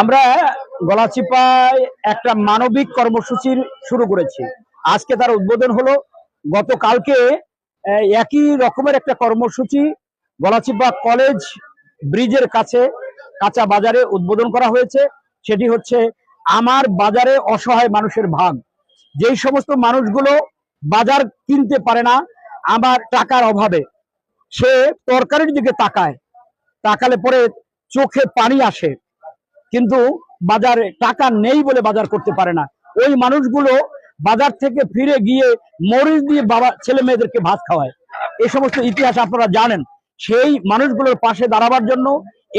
আমরা গলাচিপায় একটা মানবিক কর্মসূচির শুরু করেছি। আজকে তার উদ্বোধন হলো। গতকালকে একই রকমের একটা কর্মসূচি গলাচিপা কলেজ ব্রিজের কাছে, কাঁচা বাজারে উদ্বোধন করা হয়েছে। সেটি হচ্ছে আমার বাজারে অসহায় মানুষের ভাগ। যেই সমস্ত মানুষগুলো বাজার কিনতে পারে না, আমার টাকার অভাবে সে তরকারির দিকে তাকায়। তাকালে পরে চোখে পানি আসে। কিন্তু বাজারে টাকা নেই বলে বাজার করতে পারে না। ওই মানুষগুলো বাজার থেকে ফিরে গিয়ে মরিচ দিয়ে বাবা, ছেলে মেয়েদেরকে ভাত খাওয়ায়। এই সমস্ত ইতিহাস আপনারা জানেন। সেই মানুষগুলোর পাশে দাঁড়াবার জন্য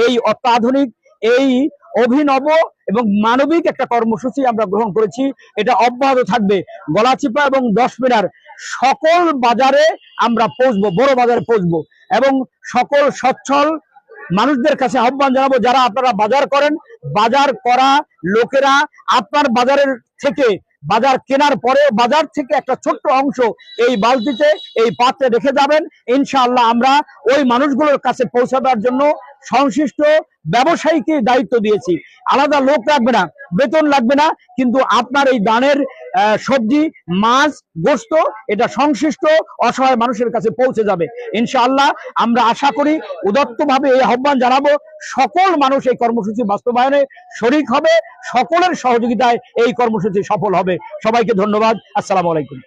এই অত্যাধুনিক, এই অভিনব এবং মানবিক একটা কর্মসূচি আমরা গ্রহণ করেছি। এটা অব্যাহত থাকবে। গলাচিপা এবং দশমিনার সকল বাজারে আমরা পৌঁছবো, বড় বাজারে পৌঁছবো এবং সকল সচ্ছল মানুষদের কাছে আহ্বান জানাব, যারা আপনারা বাজার করেন, বাজার করা লোকেরা আপনার বাজারের থেকে, বাজার কেনার পরে বাজার থেকে একটা ছোট্ট অংশ এই বালতিতে, এই পাত্রে রেখে যাবেন। ইনশাআল্লাহ আমরা ওই মানুষগুলোর কাছে পৌঁছাবার জন্য সংশ্লিষ্ট ব্যবসায়ীকে দায়িত্ব দিয়েছি। আলাদা লোক রাখবে না। বেতন লাগবে না, কিন্তু আপনার এই দানের সবজি, মাছ, গোস্ত, এটা সংশ্লিষ্ট অসহায় মানুষের কাছে পৌঁছে যাবে। ইনশাআল্লাহ আমরা আশা করি উদত্তভাবে এই আহ্বান জানাব, সকল মানুষ এই কর্মসূচি বাস্তবায়নে শরিক হবে, সকলের সহযোগিতায় এই কর্মসূচি সফল হবে। সবাইকে ধন্যবাদ, আসসালামু আলাইকুম।